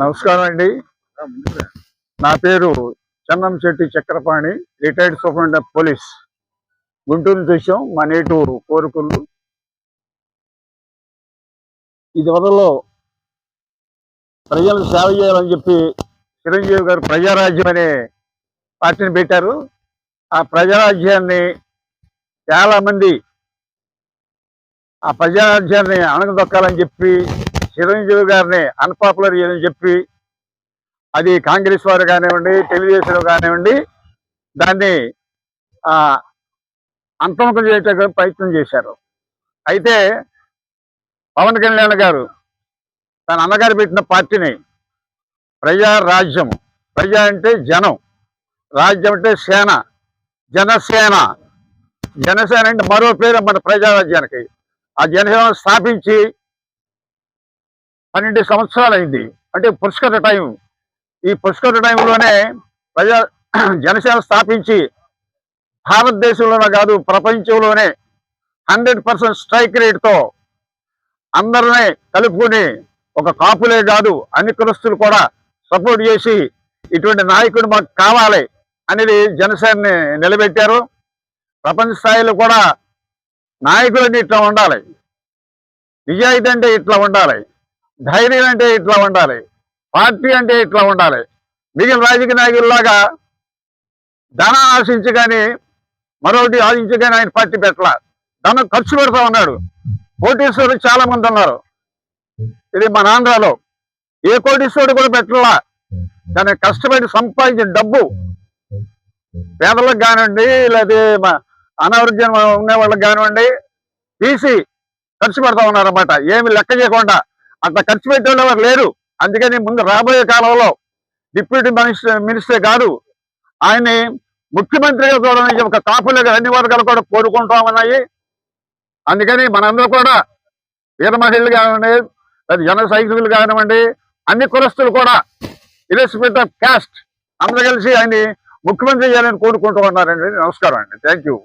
నమస్కారం అండి. నా పేరు Channam Shetty Chakrapani retired superintendent of police. Guntur వచ్చాం మా నేటూరు కోరుకుళ్ళు ఇది వదలో ప్రజలకు సేవ చేయాలని చెప్పి చిరంజీవి గారు ప్రజారాజ్యం అనే పార్టీని పెట్టారు. ఆ ప్రజారాజ్యాన్ని చాలా మంది ఆ ప్రజారాజ్యాన్ని అణగదొక్కాలని చెప్పి చిరంజీవి గారిని అన్పాపులర్ అని చెప్పి అది కాంగ్రెస్ వారు కానివ్వండి తెలుగుదేశం కానివ్వండి దాన్ని అంతముఖం చేసే ప్రయత్నం చేశారు. అయితే పవన్ కళ్యాణ్ గారు తన అన్నగారు పెట్టిన పార్టీని ప్రజా రాజ్యం ప్రజా అంటే జనం రాజ్యం అంటే సేన జనసేన జనసేన అంటే మరో పేరు మన ప్రజారాజ్యానికి ఆ జనసేన స్థాపించి పన్నెండు సంవత్సరాలు అయింది అంటే పుష్కర టైం. ఈ పుష్కర టైంలోనే ప్రజా జనసేన స్థాపించి భారతదేశంలోనే కాదు ప్రపంచంలోనే హండ్రెడ్ పర్సెంట్ స్ట్రైక్ రేట్తో అందరినీ కలుపుకొని ఒక కాపులే కాదు అన్ని కులస్తులు కూడా సపోర్ట్ చేసి ఇటువంటి నాయకుడు మాకు కావాలి అనేది జనసేనని నిలబెట్టారు. ప్రపంచ స్థాయిలో కూడా నాయకులన్నీ ఇట్లా ఉండాలి. నిజాయితీ అంటే ఇట్లా ఉండాలి. ధైర్యం అంటే ఇట్లా ఉండాలి. పార్టీ అంటే ఇట్లా ఉండాలి. మిగిలిన రాజకీయ నాయకుల్లాగా ధనం ఆశించి కానీ మరొకటి ఆశించి కానీ ఆయన పార్టీ పెట్టాల. ధనం ఖర్చు పెడతా ఉన్నాడు. కోటీశ్వరుడు చాలా మంది ఉన్నారు. ఇది మన ఆంధ్రాలో. ఏ కోటీశ్వరుడు కూడా పెట్టాలా. దాన్ని కష్టపడి సంపాదించిన డబ్బు పేదలకు కానివ్వండి లేదా మా అనారోగ్యం ఉన్న వాళ్ళకి కానివ్వండి తీసి ఖర్చు పెడతా ఉన్నారన్నమాట. ఏమి లెక్క చేయకుండా అంత ఖర్చు పెట్టేవాళ్ళు ఎవరు లేరు. అందుకని ముందు రాబోయే కాలంలో డిప్యూటీ మినిస్టర్ మినిస్టర్ గారు ఆయన్ని ముఖ్యమంత్రిగా చూడడానికి ఒక కాపులుగా అన్ని వర్గాలు కూడా కోరుకుంటామన్నాయి అందుకని మనందరూ కూడా వీర మహిళలు కానివ్వండి లేదా జన సైనికులు కానివ్వండి అన్ని కులస్తులు కూడా ఇరెస్పెక్ట్ ఆఫ్ క్యాస్ట్ అందరూ కలిసి ఆయన్ని ముఖ్యమంత్రి చేయాలని కోరుకుంటూ ఉన్నారండి. నమస్కారం అండి. Thank you